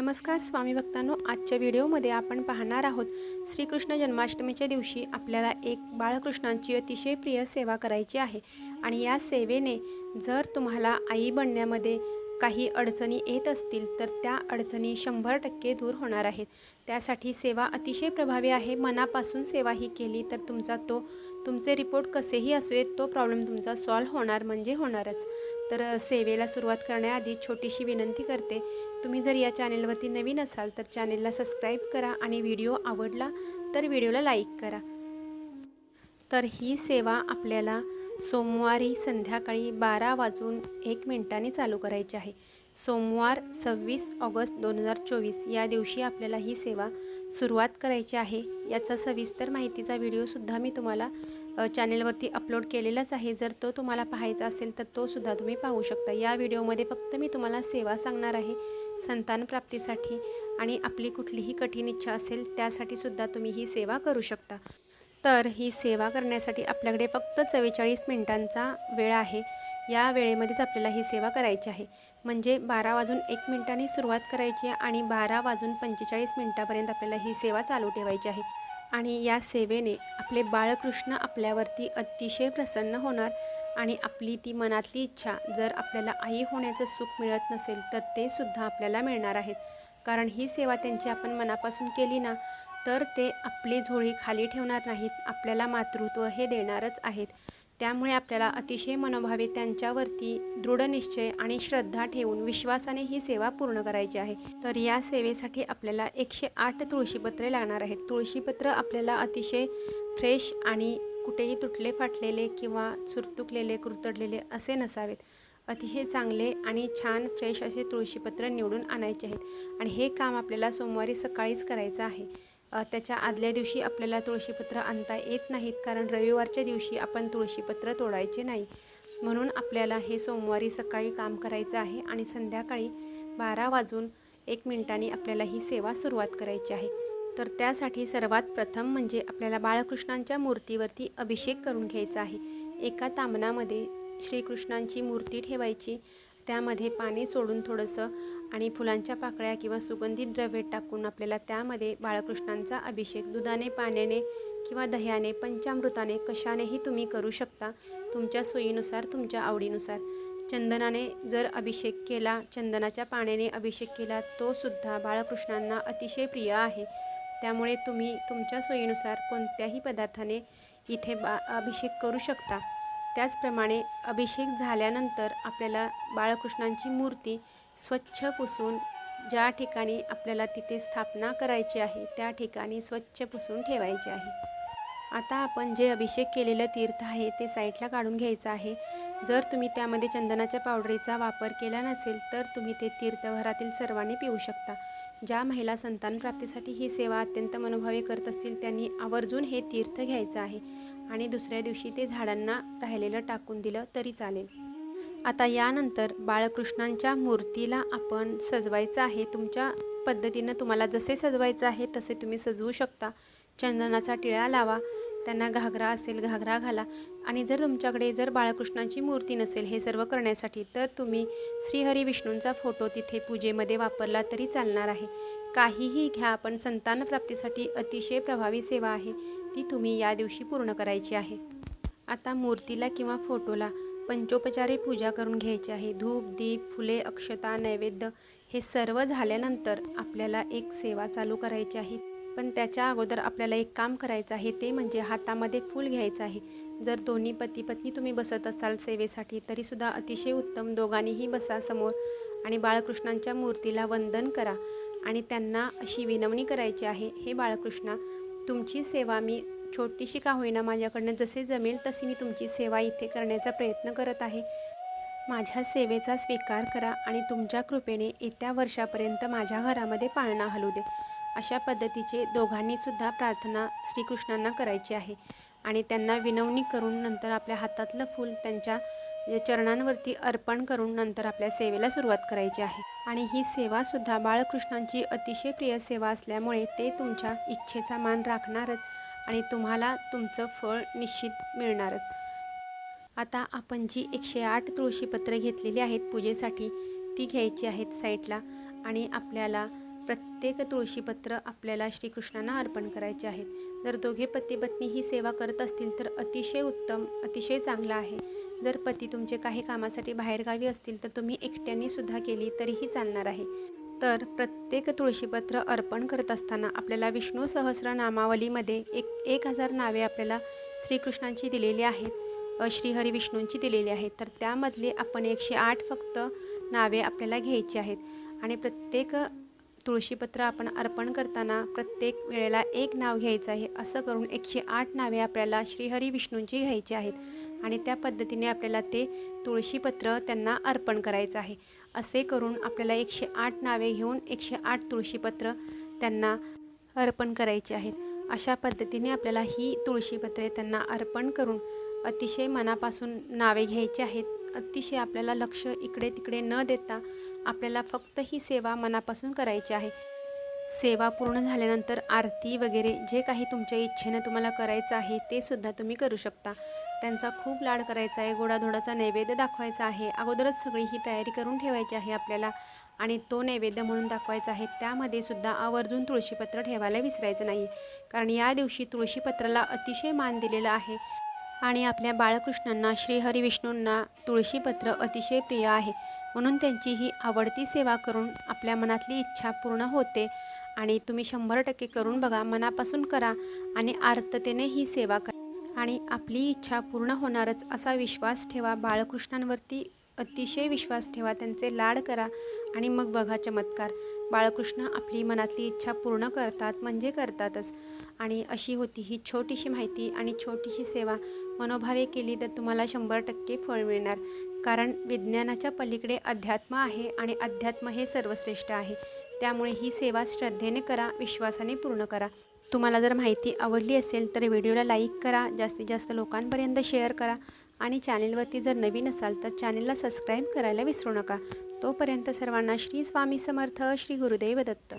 नमस्कार स्वामी भक्तांनो. आजच्या व्हिडिओमध्ये आपण पाहणार आहोत श्रीकृष्ण जन्माष्टमीच्या दिवशी आपल्याला एक बाळकृष्णांची अतिशय प्रिय सेवा करायची आहे. आणि या सेवेने जर तुम्हाला आई बनण्यामध्ये काही अडचणी येत असतील तर त्या अडचणी शंभर टक्के दूर होणार आहेत. त्यासाठी सेवा अतिशय प्रभावी आहे. मनापासून सेवा ही केली तर तुमचा तो तुमचे रिपोर्ट कसेही असू येत तो प्रॉब्लेम तुमचा सॉल्व्ह होणार म्हणजे होणारच. तर सेवेला सुरुवात करण्याआधी छोटीशी विनंती करते. तुम्ही जर या चॅनेलवरती नवीन असाल तर चॅनेलला सबस्क्राईब करा आणि व्हिडिओ आवडला तर व्हिडिओला लाईक करा. तर ही सेवा आपल्याला सोमवारी संध्याकाळी बारा वाजून एक मिनिटाने चालू करायची आहे. सोमवार सव्वीस ऑगस्ट दोन हजार चोवीस या दिवशी आपल्याला ही सेवा सुरुवात करायची आहे. याचा सविस्तर माहितीचा व्हिडिओसुद्धा मी तुम्हाला चॅनेलवरती अपलोड केलेलाच आहे. जर तो तुम्हाला पाहायचा असेल तर तो सुद्धा तुम्ही पाहू शकता. या व्हिडिओमध्ये फक्त मी तुम्हाला सेवा सांगणार आहे संतान प्राप्तीसाठी आणि आपली कुठलीही कठीण इच्छा असेल त्यासाठी सुद्धा तुम्ही ही सेवा करू शकता. तर ही सेवा करण्यासाठी आपल्याकडे फक्त चव्वेचाळीस मिनिटांचा वेळ आहे. या वेळेमध्येच आपल्याला ही सेवा करायची आहे. म्हणजे बारा वाजून एक मिनिटांनी सुरुवात करायची आहे आणि बारा वाजून पंचेचाळीस मिनिटापर्यंत आपल्याला ही सेवा चालू ठेवायची आहे. आणि या सेवेने आपले बाळकृष्ण आपल्यावरती अतिशय प्रसन्न होणार आणि आपली ती मनातली इच्छा जर आपल्याला आई होण्याचं सुख मिळत नसेल तर ते सुद्धा आपल्याला मिळणार आहेत. कारण ही सेवा त्यांची आपण मनापासून केली ना तर ते आपली झोळी खाली ठेवणार नाहीत आपल्याला मातृत्व हे देणारच आहेत. त्यामुळे आपल्याला अतिशय मनोभावे त्यांच्यावरती दृढ निश्चय आणि श्रद्धा ठेवून विश्वासाने ही सेवा पूर्ण करायची आहे. तर या सेवेसाठी आपल्याला एकशे आठ तुळशीपत्रे लागणार आहेत. तुळशीपत्र आपल्याला अतिशय फ्रेश आणि कुठेही तुटले फाटलेले किंवा चुरतुकलेले कुरतडलेले असे नसावेत. अतिशय चांगले आणि छान फ्रेश असे तुळशीपत्र निवडून आणायचे आहेत. आणि हे काम आपल्याला सोमवारी सकाळीच करायचं आहे. त्याच्या आदल्या दिवशी आपल्याला तुळशीपत्र आणता येत नाहीत कारण रविवारच्या दिवशी आपण तुळशीपत्र तोडायचे नाही. म्हणून आपल्याला हे सोमवारी सकाळी काम करायचं आहे आणि संध्याकाळी बारा वाजून एक मिनिटांनी आपल्याला ही सेवा सुरुवात करायची आहे. तर त्यासाठी सर्वात प्रथम म्हणजे आपल्याला बाळकृष्णांच्या मूर्तीवरती अभिषेक करून घ्यायचा आहे. एका तामनामध्ये श्रीकृष्णांची मूर्ती ठेवायची. त्यामध्ये पाणी सोडून थोडंसं आणि फुलांच्या पाकळ्या किंवा सुगंधित द्रव्ये टाकून आपल्याला त्यामध्ये बाळकृष्णांचा अभिषेक दुधाने पाण्याने किंवा दह्याने पंचामृताने कशानेही तुम्ही करू शकता तुमच्या सोयीनुसार तुमच्या आवडीनुसार. चंदनाने जर अभिषेक केला चंदनाच्या पाण्याने अभिषेक केला तो सुद्धा बाळकृष्णांना अतिशय प्रिय आहे. त्यामुळे तुम्ही तुमच्या सोयीनुसार कोणत्याही पदार्थाने इथे बा अभिषेक करू शकता. त्याचप्रमाणे अभिषेक झाल्यानंतर आपल्याला बाळकृष्णांची मूर्ती स्वच्छ पुसून ज्या ठिकाणी आपल्याला तिथे स्थापना करायची आहे त्या ठिकाणी स्वच्छ पुसून ठेवायची आहे. आता आपण जे अभिषेक केलेलं तीर्थ आहे ते साईडला काढून घ्यायचं आहे. जर तुम्ही त्यामध्ये चंदनाच्या पावडरीचा वापर केला नसेल तर तुम्ही ते तीर्थ घरातील सर्वांनी पिऊ शकता. ज्या महिला संतान प्राप्तीसाठी ही सेवा अत्यंत मनोभावे करत असतील त्यांनी आवर्जून हे तीर्थ घ्यायचं आहे. आणि दुसऱ्या दिवशी ते झाडांना राहिलेलं टाकून दिलं तरी चालेल. आता यानंतर बाळकृष्णांच्या मूर्तीला आपण सजवायचं आहे. तुमच्या पद्धतीनं तुम्हाला जसे सजवायचं आहे तसे तुम्ही सजवू शकता. चंदनाचा टिळा लावा त्यांना घागरा असेल घागरा घाला. आणि जर तुमच्याकडे जर बाळकृष्णांची मूर्ती नसेल हे सर्व करण्यासाठी तर तुम्ही श्रीहरी विष्णूंचा फोटो तिथे पूजेमध्ये वापरला तरी चालणार आहे. काहीही घ्या पण संतान प्राप्तीसाठी अतिशय प्रभावी सेवा आहे. ती तुम्ही या दिवशी पूर्ण करायची आहे. आता मूर्तीला किंवा फोटोला पंचोपचारे पूजा करून घ्यायची आहे. धूप दीप फुले अक्षता नैवेद्य हे सर्व झाल्यानंतर आपल्याला एक सेवा चालू करायची आहे. पण त्याच्या अगोदर आपल्याला एक काम करायचं आहे. ते म्हणजे हातामध्ये फूल घ्यायचं आहे. जर दोन्ही पती पत्नी तुम्ही बसत असाल सेवेसाठी तरीसुद्धा अतिशय उत्तम दोघांनीही बसा समोर आणि बाळकृष्णांच्या मूर्तीला वंदन करा आणि त्यांना अशी विनवणी करायची आहे. हे बाळकृष्णा तुमची सेवा मी छोटीशी का होईना माझ्याकडनं जसे जमेल तशी मी तुमची सेवा इथे करण्याचा प्रयत्न करत आहे. माझ्या सेवेचा स्वीकार करा आणि तुमच्या कृपेने येत्या वर्षापर्यंत माझ्या घरामध्ये पाळणा हलू दे. अशा पद्धतीचे दोघांनीसुद्धा प्रार्थना श्रीकृष्णांना करायची आहे आणि त्यांना विनवणी करून नंतर आपल्या हातातलं फूल त्यांच्या चरणांवरती अर्पण करून नंतर आपल्या सेवेला सुरुवात करायची आहे. आणि ही सेवासुद्धा बाळकृष्णांची अतिशय प्रिय सेवा असल्यामुळे ते तुमच्या इच्छेचा मान राखणारच आणि तुम्हाला तुमचं फळ निश्चित मिळणारच. आता आपण जी एकशे आठ तुळशीपत्र घेतलेली आहेत पूजेसाठी ती घ्यायची आहेत साईडला आणि आपल्याला प्रत्येक तुळशीपत्र आपल्याला श्रीकृष्णांना अर्पण करायचे आहेत. जर दोघे पती पत्नी ही सेवा करत असतील तर अतिशय उत्तम अतिशय चांगलं आहे. जर पती तुमचे काही कामासाठी बाहेरगावी असतील तर तुम्ही एकट्याने सुद्धा केली तरीही चालणार आहे. तर प्रत्येक तुळशीपत्र अर्पण करत असताना आपल्याला विष्णू सहस्र नामावलीमध्ये एक एक हजार नावे आपल्याला श्रीकृष्णांची दिलेली आहेत. श्रीहरी विष्णूंची दिलेली आहेत. तर त्यामधले आपण एकशे आठ फक्त नावे आपल्याला घ्यायची आहेत. आणि प्रत्येक तुळशीपत्र आपण अर्पण करताना प्रत्येक वेळेला एक नाव घ्यायचं आहे. असं करून एकशे आठ नावे आपल्याला श्रीहरी विष्णूंची घ्यायची आहेत आणि त्या पद्धतीने आपल्याला ते तुळशीपत्र त्यांना अर्पण करायचं आहे. असे करून आपल्याला एकशे आठ नावे घेऊन एकशे आठ तुळशीपत्र त्यांना अर्पण करायचे आहेत. अशा पद्धतीने आपल्याला ही तुळशीपत्रे त्यांना अर्पण करून अतिशय मनापासून नावे घ्यायची आहेत. अतिशय आपल्याला लक्ष इकडे तिकडे न देता आपल्याला फक्त ही सेवा मनापासून करायची आहे. सेवा पूर्ण झाल्यानंतर आरती वगैरे जे काही तुमच्या इच्छेनं तुम्हाला करायचं आहे ते सुद्धा तुम्ही करू शकता. त्यांचा खूप लाड करायचा आहे गोडाधोडाचा नैवेद्य दाखवायचा आहे. अगोदरच सगळी ही तयारी करून ठेवायची आहे आपल्याला आणि तो नैवेद्य म्हणून दाखवायचा आहे. त्यामध्ये सुद्धा आवर्जून तुळशीपत्र ठेवायला विसरायचं नाही. कारण या दिवशी तुळशीपत्राला अतिशय मान दिलेला आहे आणि आपल्या बाळकृष्णांना श्रीहरी विष्णूंना तुळशीपत्र अतिशय प्रिय आहे. म्हणून त्यांची ही आवडती सेवा करून आपल्या मनातली इच्छा पूर्ण होते. आणि तुम्ही शंभर टक्के करून बघा मनापासून करा आणि आर्ततेने ही सेवा करा. आणि आपली इच्छा पूर्ण होणारच असा विश्वास ठेवा. बाळकृष्णांवरती अतिशय विश्वास ठेवा. त्यांचे लाड करा आणि मग बघा चमत्कार. बाळकृष्ण आपली मनातली इच्छा पूर्ण करतात म्हणजे करतातच. आणि अशी होती ही छोटीशी माहिती आणि छोटीशी सेवा मनोभावे केली तर तुम्हाला शंभर टक्के फळ मिळणार. कारण विज्ञानाच्या पलीकडे अध्यात्म आहे आणि अध्यात्म हे सर्वश्रेष्ठ आहे. त्यामुळे ही सेवा श्रद्धेने करा विश्वासाने पूर्ण करा. तुम्हाला जर माहिती आवडली असेल तर व्हिडिओला लाईक करा जास्तीत जास्त लोकांपर्यंत शेअर करा. आणि चॅनेलवरती जर नवीन असाल तर चॅनेलला सबस्क्राईब करायला विसरू नका. तोपर्यंत सर्वांना श्री स्वामी समर्थ श्री गुरुदेव दत्त.